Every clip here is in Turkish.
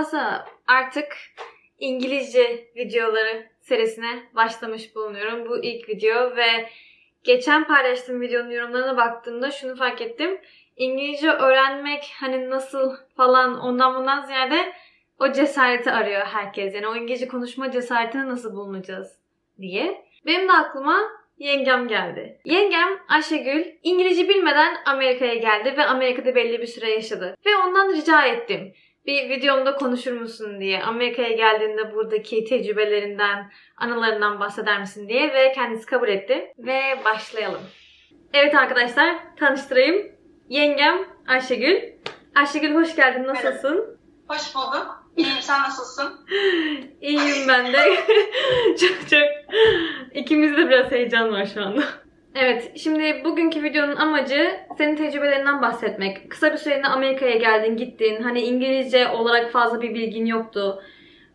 What's Artık İngilizce videoları serisine başlamış bulunuyorum. Bu ilk video ve geçen paylaştığım videonun yorumlarına baktığımda şunu fark ettim. İngilizce öğrenmek hani nasıl falan ondan bundan ziyade o cesareti arıyor herkes. Yani o İngilizce konuşma cesaretini nasıl bulunacağız diye. Benim de aklıma yengem geldi. Yengem Ayşegül İngilizce bilmeden Amerika'ya geldi ve Amerika'da belli bir süre yaşadı. Ve ondan rica ettim. Bir videomda konuşur musun diye. Amerika'ya geldiğinde buradaki tecrübelerinden, anılarından bahseder misin diye ve kendisi kabul etti. Ve başlayalım. Evet arkadaşlar tanıştırayım. Yengem Ayşegül. Ayşegül hoş geldin. Nasılsın? Hoş bulduk. İyiyim, sen nasılsın? İyiyim ben de. çok çok. İkimizde biraz heyecan var şu anda. Evet, şimdi bugünkü videonun amacı senin tecrübelerinden bahsetmek. Kısa bir süreliğine Amerika'ya geldin, gittin. Hani İngilizce olarak fazla bir bilgin yoktu.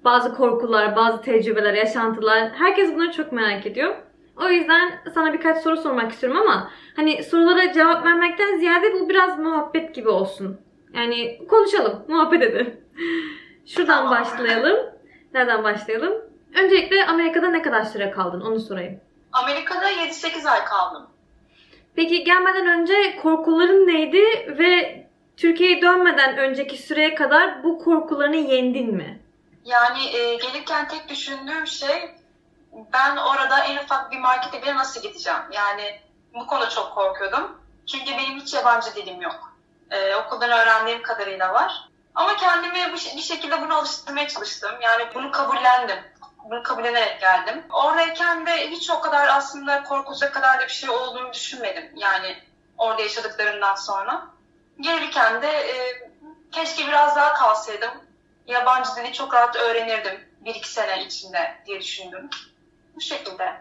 Bazı korkular, bazı tecrübeler, yaşantılar. Herkes bunları çok merak ediyor. O yüzden sana birkaç soru sormak istiyorum ama hani sorulara cevap vermekten ziyade bu biraz muhabbet gibi olsun. Yani konuşalım, muhabbet edelim. Şuradan başlayalım. Nereden başlayalım? Öncelikle Amerika'da ne kadar süre kaldın onu sorayım. Amerika'da 7-8 ay kaldım. Peki gelmeden önce korkuların neydi ve Türkiye'ye dönmeden önceki süreye kadar bu korkularını yendin mi? Yani e, gelirken tek düşündüğüm şey ben orada en ufak bir markete bile nasıl gideceğim? Yani bu konuda çok korkuyordum. Çünkü benim hiç yabancı dilim yok. E, okuldan öğrendiğim kadarıyla var. Ama kendimi bir şekilde bunu alıştırmaya çalıştım. Yani bunu kabullendim. Bunu kabullenerek geldim. Oradayken de hiç o kadar aslında korkulacak kadar da bir şey olduğunu düşünmedim. Yani orada yaşadıklarımdan sonra. Gelirken de e, keşke biraz daha kalsaydım. Yabancı dili çok rahat öğrenirdim bir iki sene içinde diye düşündüm. Bu şekilde.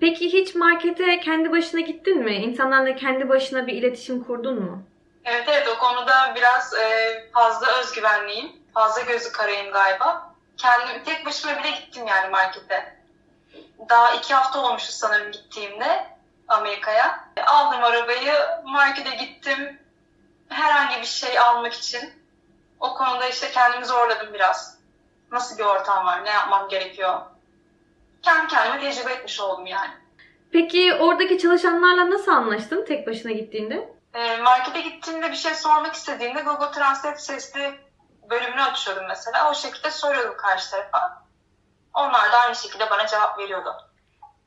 Peki hiç markete kendi başına gittin mi? İnsanlarla kendi başına bir iletişim kurdun mu? Evet evet o konuda biraz e, fazla özgüvenliyim. Fazla gözü karayım galiba. Kendim tek başıma bile gittim yani markete. Daha iki hafta olmuştu sanırım gittiğimde Amerika'ya. Aldım arabayı, markete gittim. Herhangi bir şey almak için. O konuda işte kendimi zorladım biraz. Nasıl bir ortam var, ne yapmam gerekiyor. Kendi kendime tecrübe etmiş oldum yani. Peki oradaki çalışanlarla nasıl anlaştın tek başına gittiğinde? E, markete gittiğimde bir şey sormak istediğimde Google Translate sesli bölümünü açıyordum mesela. O şekilde soruyordum karşı tarafa. Onlar da aynı şekilde bana cevap veriyordu.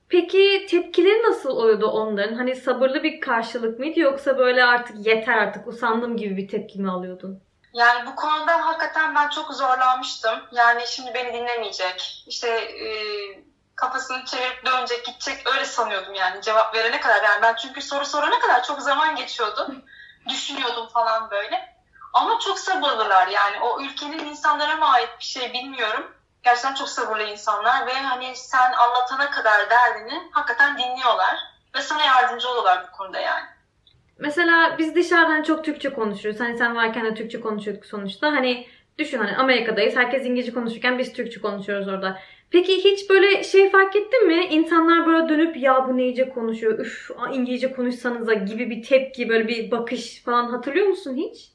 Peki tepkileri nasıl oluyordu onların? Hani sabırlı bir karşılık mıydı yoksa böyle artık yeter artık usandım gibi bir tepki mi alıyordun? Yani bu konuda hakikaten ben çok zorlanmıştım. Yani şimdi beni dinlemeyecek. İşte e, kafasını çevirip dönecek, gidecek öyle sanıyordum yani cevap verene kadar. Yani ben çünkü soru sorana kadar çok zaman geçiyordu. Düşünüyordum falan böyle. Ama çok sabırlılar yani. O ülkenin insanlara mı ait bir şey bilmiyorum. Gerçekten çok sabırlı insanlar ve hani sen anlatana kadar derdini hakikaten dinliyorlar. Ve sana yardımcı oluyorlar bu konuda yani. Mesela biz dışarıdan çok Türkçe konuşuyoruz. Hani sen varken de Türkçe konuşuyorduk sonuçta. Hani düşün hani Amerika'dayız. Herkes İngilizce konuşurken biz Türkçe konuşuyoruz orada. Peki hiç böyle şey fark ettin mi? İnsanlar böyle dönüp ya bu neyce konuşuyor, üf İngilizce konuşsanıza gibi bir tepki, böyle bir bakış falan hatırlıyor musun hiç?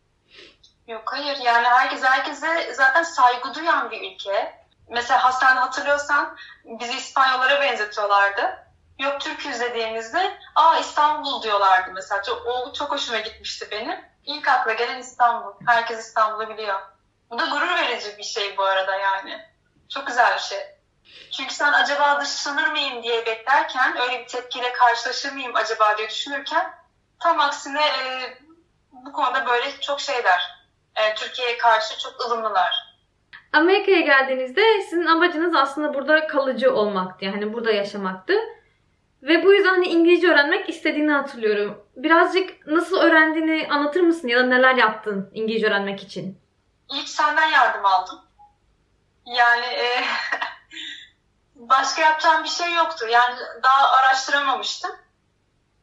Yok hayır yani herkes herkese zaten saygı duyan bir ülke. Mesela Hasan hatırlıyorsan bizi İspanyollara benzetiyorlardı. Yok Türk'üz dediğimizde aa İstanbul diyorlardı mesela. Çok, o çok hoşuma gitmişti benim. İlk akla gelen İstanbul. Herkes İstanbul'u biliyor. Bu da gurur verici bir şey bu arada yani. Çok güzel bir şey. Çünkü sen acaba dışlanır mıyım diye beklerken, öyle bir tepkiyle karşılaşır mıyım acaba diye düşünürken tam aksine e, bu konuda böyle çok şeyler. E, Türkiye'ye karşı çok ılımlılar. Amerika'ya geldiğinizde sizin amacınız aslında burada kalıcı olmaktı. Yani burada yaşamaktı. Ve bu yüzden hani İngilizce öğrenmek istediğini hatırlıyorum. Birazcık nasıl öğrendiğini anlatır mısın ya da neler yaptın İngilizce öğrenmek için? İlk senden yardım aldım. Yani e, başka yapacağım bir şey yoktu. Yani daha araştıramamıştım.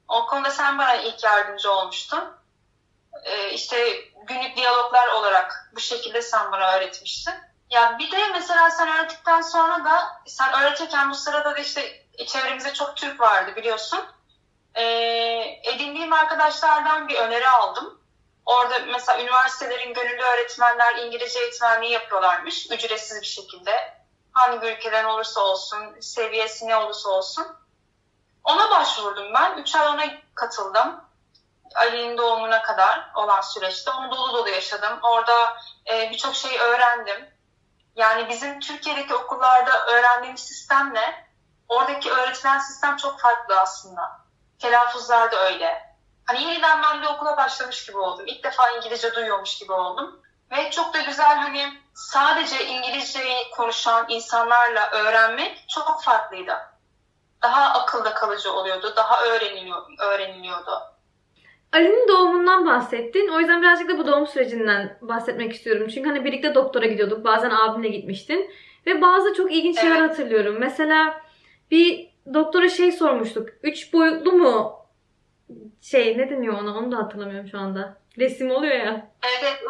O konuda sen bana ilk yardımcı olmuştun. E, işte günlük diyaloglar olarak bu şekilde sen bana öğretmiştin. Ya bir de mesela sen öğrettikten sonra da sen öğretirken bu sırada da işte çevremizde çok Türk vardı biliyorsun. E, edindiğim arkadaşlardan bir öneri aldım. Orada mesela üniversitelerin gönüllü öğretmenler İngilizce eğitmenliği yapıyorlarmış. Ücretsiz bir şekilde. Hangi ülkeden olursa olsun, seviyesi ne olursa olsun. Ona başvurdum ben. Üç ay ona katıldım. Ali'nin doğumuna kadar olan süreçte. Onu dolu dolu yaşadım. Orada e, birçok şey öğrendim. Yani bizim Türkiye'deki okullarda öğrendiğimiz sistemle oradaki öğretilen sistem çok farklı aslında. Telaffuzlar da öyle. Hani yeniden ben bir okula başlamış gibi oldum. İlk defa İngilizce duyuyormuş gibi oldum. Ve çok da güzel hani sadece İngilizceyi konuşan insanlarla öğrenmek çok farklıydı. Daha akılda kalıcı oluyordu, daha öğreniliyor, öğreniliyordu. Ali'nin doğumundan bahsettin. O yüzden birazcık da bu doğum sürecinden bahsetmek istiyorum. Çünkü hani birlikte doktora gidiyorduk. Bazen abimle gitmiştin. Ve bazı çok ilginç şeyler Evet. hatırlıyorum. Mesela bir doktora şey sormuştuk. Üç boyutlu mu şey ne deniyor ona onu da hatırlamıyorum şu anda. Resim oluyor ya. Evet,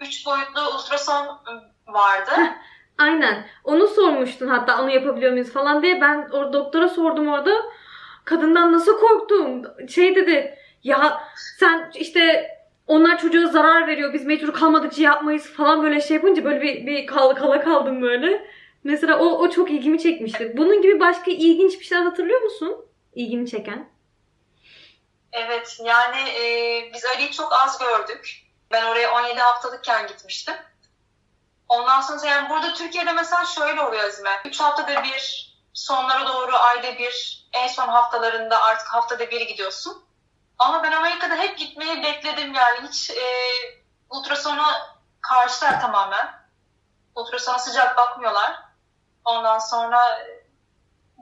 üç boyutlu ultrason vardı. Aynen. Onu sormuştun hatta onu yapabiliyor muyuz falan diye. Ben o doktora sordum orada. Kadından nasıl korktum. Şey dedi. Ya sen işte onlar çocuğa zarar veriyor. Biz mecbur kalmadıkça yapmayız falan böyle şey yapınca böyle bir, bir kal, kala kaldım böyle. Mesela o, o çok ilgimi çekmişti. Bunun gibi başka ilginç bir şeyler hatırlıyor musun? İlgini çeken. Evet, yani e, biz Ali'yi çok az gördük. Ben oraya 17 haftalıkken gitmiştim. Ondan sonra yani burada Türkiye'de mesela şöyle oluyor Azime. 3 haftada bir, sonlara doğru ayda bir, en son haftalarında artık haftada bir gidiyorsun. Ama ben Amerika'da hep gitmeyi bekledim yani. Hiç e, ultrasona karşılar tamamen. Ultrasona sıcak bakmıyorlar. Ondan sonra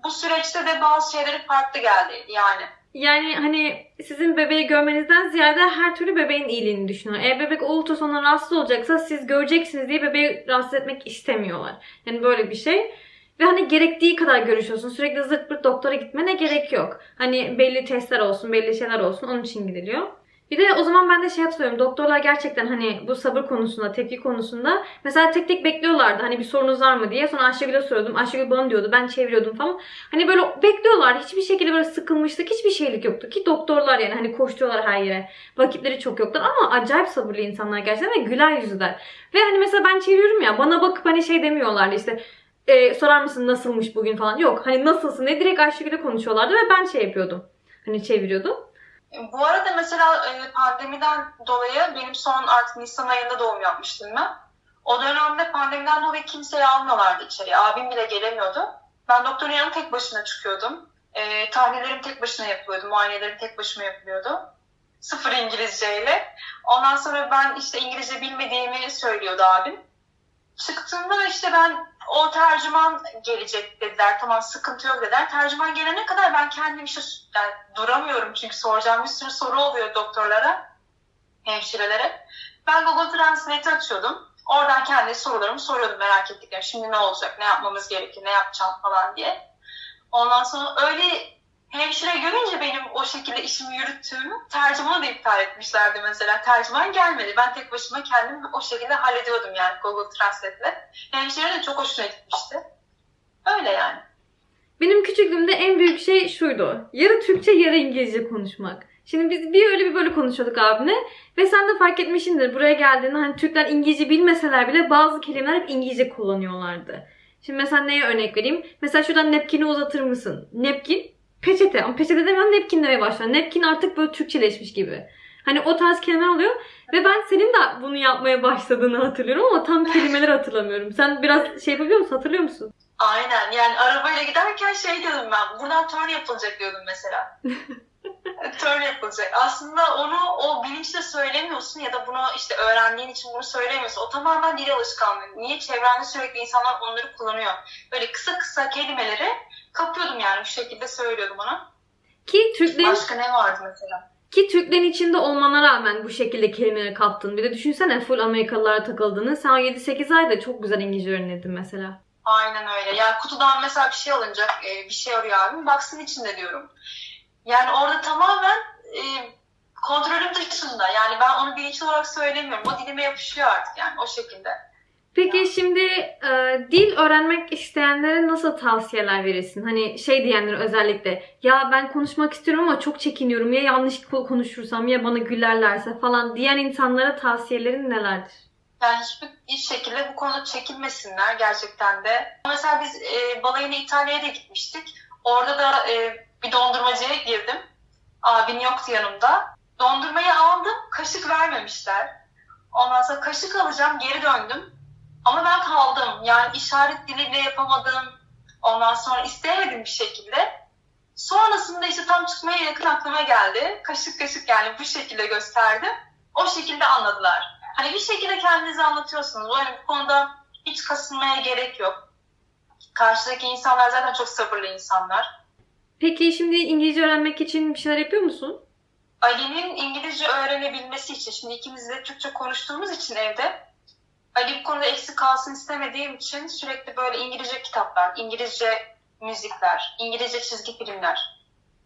bu süreçte de bazı şeyleri farklı geldi yani. Yani hani sizin bebeği görmenizden ziyade her türlü bebeğin iyiliğini düşünüyorlar. Eğer bebek o ultrasondan rahatsız olacaksa siz göreceksiniz diye bebeği rahatsız etmek istemiyorlar. Yani böyle bir şey. Ve hani gerektiği kadar görüşüyorsun. Sürekli zırt pırt doktora gitmene gerek yok. Hani belli testler olsun, belli şeyler olsun onun için gidiliyor. Bir de o zaman ben de şey hatırlıyorum. Doktorlar gerçekten hani bu sabır konusunda, tepki konusunda mesela tek tek bekliyorlardı. Hani bir sorunuz var mı diye. Sonra Ayşegül'e soruyordum. Ayşegül bana diyordu. Ben çeviriyordum falan. Hani böyle bekliyorlar. Hiçbir şekilde böyle sıkılmışlık, hiçbir şeylik yoktu. Ki doktorlar yani hani koşturuyorlar her yere. Vakitleri çok yoktur ama acayip sabırlı insanlar gerçekten ve güler yüzlüler. Ve hani mesela ben çeviriyorum ya bana bakıp hani şey demiyorlardı işte e, sorar mısın nasılmış bugün falan. Yok hani nasılsın ne direkt Ayşegül'e konuşuyorlardı ve ben şey yapıyordum. Hani çeviriyordum. Bu arada mesela e, pandemiden dolayı benim son artık Nisan ayında doğum yapmıştım ben. O dönemde pandemiden dolayı kimseyi almıyorlardı içeriye. Abim bile gelemiyordu. Ben doktorun yanına tek başına çıkıyordum. E, tahlillerimi tek başına yapıyordum. Muayenelerim tek başıma yapılıyordu. Sıfır İngilizceyle. Ondan sonra ben işte İngilizce bilmediğimi söylüyordu abim. Çıktığımda işte ben o tercüman gelecek dediler. Tamam sıkıntı yok dediler. Tercüman gelene kadar ben kendim işte yani duramıyorum çünkü soracağım bir sürü soru oluyor doktorlara, hemşirelere. Ben Google Translate açıyordum. Oradan kendi sorularımı soruyordum merak ettiklerim. Şimdi ne olacak, ne yapmamız gerekir, ne yapacağım falan diye. Ondan sonra öyle hemşire görünce benim o şekilde işimi yürüttüğümü tercümanı da iptal etmişlerdi mesela. Tercüman gelmedi. Ben tek başıma kendim o şekilde hallediyordum yani Google Translate'le. Hemşire de çok hoşuna gitmişti. Öyle yani. Benim küçüklüğümde en büyük şey şuydu. Yarı Türkçe yarı İngilizce konuşmak. Şimdi biz bir öyle bir böyle konuşuyorduk abine ve sen de fark etmişsindir buraya geldiğinde hani Türkler İngilizce bilmeseler bile bazı kelimeler hep İngilizce kullanıyorlardı. Şimdi mesela neye örnek vereyim? Mesela şuradan nepkini uzatır mısın? Nepkin peçete ama peçete demiyorum nepkin demeye başlar. Nepkin artık böyle Türkçeleşmiş gibi. Hani o tarz kelimeler oluyor ve ben senin de bunu yapmaya başladığını hatırlıyorum ama tam kelimeleri hatırlamıyorum. Sen biraz şey yapabiliyor musun? Hatırlıyor musun? Aynen yani arabayla giderken şey diyordum ben. Buradan turn yapılacak diyordum mesela. turn yapılacak. Aslında onu o bilinçle söylemiyorsun ya da bunu işte öğrendiğin için bunu söylemiyorsun. O tamamen dil alışkanlığı. Niye çevrende sürekli insanlar onları kullanıyor. Böyle kısa kısa kelimeleri kapıyordum yani bu şekilde söylüyordum ona. Ki Türklerin Başka ne vardı mesela? Ki Türklerin içinde olmana rağmen bu şekilde kelimeleri kaptın. Bir de düşünsene full Amerikalılara takıldığını. Sen o 7-8 ayda çok güzel İngilizce öğrendin mesela. Aynen öyle. Yani kutudan mesela bir şey alınacak, e, bir şey arıyor abim. Baksın içinde diyorum. Yani orada tamamen e, kontrolüm dışında. Yani ben onu bilinçli olarak söylemiyorum. O dilime yapışıyor artık yani o şekilde. Peki şimdi e, dil öğrenmek isteyenlere nasıl tavsiyeler verirsin? Hani şey diyenler özellikle ya ben konuşmak istiyorum ama çok çekiniyorum ya yanlış ko- konuşursam ya bana gülerlerse falan diyen insanlara tavsiyelerin nelerdir? Yani hiçbir şekilde bu konuda çekinmesinler gerçekten de. Mesela biz e, balayına İtalya'ya da gitmiştik. Orada da e, bir dondurmacıya girdim. Abim yoktu yanımda. Dondurmayı aldım, kaşık vermemişler. Ondan sonra kaşık alacağım, geri döndüm. Ama ben kaldım. Yani işaret diliyle yapamadım. Ondan sonra isteyemedim bir şekilde. Sonrasında işte tam çıkmaya yakın aklıma geldi. Kaşık kaşık yani bu şekilde gösterdim. O şekilde anladılar. Hani bir şekilde kendinizi anlatıyorsunuz. Yani bu konuda hiç kasılmaya gerek yok. Karşıdaki insanlar zaten çok sabırlı insanlar. Peki şimdi İngilizce öğrenmek için bir şeyler yapıyor musun? Ali'nin İngilizce öğrenebilmesi için, şimdi ikimiz de Türkçe konuştuğumuz için evde, Ali bu konuda eksik kalsın istemediğim için sürekli böyle İngilizce kitaplar, İngilizce müzikler, İngilizce çizgi filmler,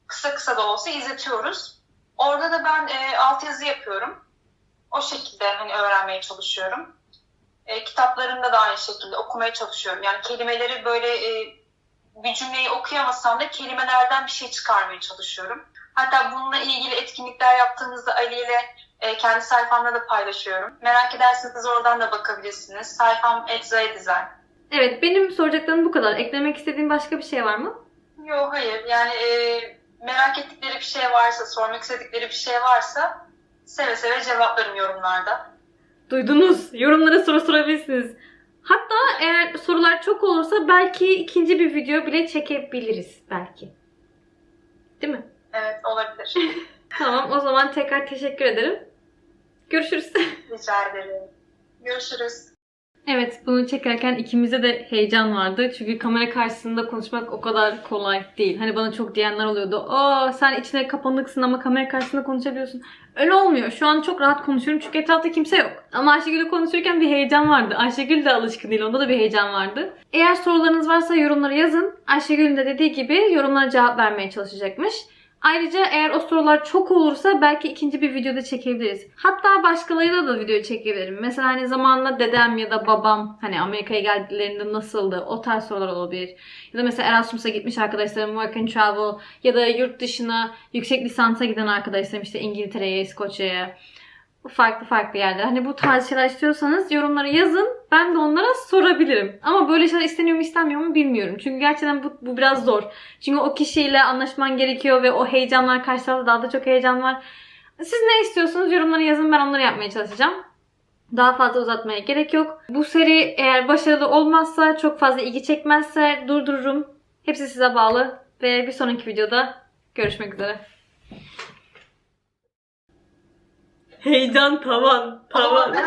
kısa kısa da olsa izletiyoruz. Orada da ben e, altyazı yapıyorum. O şekilde hani öğrenmeye çalışıyorum. E, kitaplarında da aynı şekilde okumaya çalışıyorum. Yani kelimeleri böyle e, bir cümleyi okuyamasam da kelimelerden bir şey çıkarmaya çalışıyorum. Hatta bununla ilgili etkinlikler yaptığımızda Ali ile e, kendi sayfamda da paylaşıyorum. Merak ederseniz oradan da bakabilirsiniz. Sayfam Design. Evet benim soracaklarım bu kadar. Eklemek istediğin başka bir şey var mı? Yok hayır yani e, merak ettikleri bir şey varsa, sormak istedikleri bir şey varsa seve seve cevaplarım yorumlarda. Duydunuz. Yorumlara soru sorabilirsiniz. Hatta eğer sorular çok olursa belki ikinci bir video bile çekebiliriz belki. Değil mi? Evet olabilir. Tamam o zaman tekrar teşekkür ederim. Görüşürüz. Rica ederim. Görüşürüz. Evet bunu çekerken ikimize de heyecan vardı. Çünkü kamera karşısında konuşmak o kadar kolay değil. Hani bana çok diyenler oluyordu. Aa sen içine kapanıksın ama kamera karşısında konuşabiliyorsun. Öyle olmuyor. Şu an çok rahat konuşuyorum çünkü etrafta kimse yok. Ama Ayşegül'le konuşurken bir heyecan vardı. Ayşegül de alışkın değil. Onda da bir heyecan vardı. Eğer sorularınız varsa yorumlara yazın. Ayşegül'ün de dediği gibi yorumlara cevap vermeye çalışacakmış. Ayrıca eğer o sorular çok olursa belki ikinci bir videoda çekebiliriz. Hatta başkalarıyla da video çekebilirim. Mesela hani zamanla dedem ya da babam hani Amerika'ya geldiklerinde nasıldı? O tarz sorular olabilir. Ya da mesela Erasmus'a gitmiş arkadaşlarım work and travel ya da yurt dışına yüksek lisansa giden arkadaşlarım işte İngiltere'ye, İskoçya'ya farklı farklı yerler. Hani bu tarz şeyler istiyorsanız yorumlara yazın. Ben de onlara sorabilirim. Ama böyle şeyler isteniyor mu istenmiyor mu bilmiyorum. Çünkü gerçekten bu, bu biraz zor. Çünkü o kişiyle anlaşman gerekiyor ve o heyecanlar karşı daha da çok heyecan var. Siz ne istiyorsunuz yorumlara yazın. Ben onları yapmaya çalışacağım. Daha fazla uzatmaya gerek yok. Bu seri eğer başarılı olmazsa, çok fazla ilgi çekmezse durdururum. Hepsi size bağlı. Ve bir sonraki videoda görüşmek üzere. Heyecan tavan, Tamam, değil?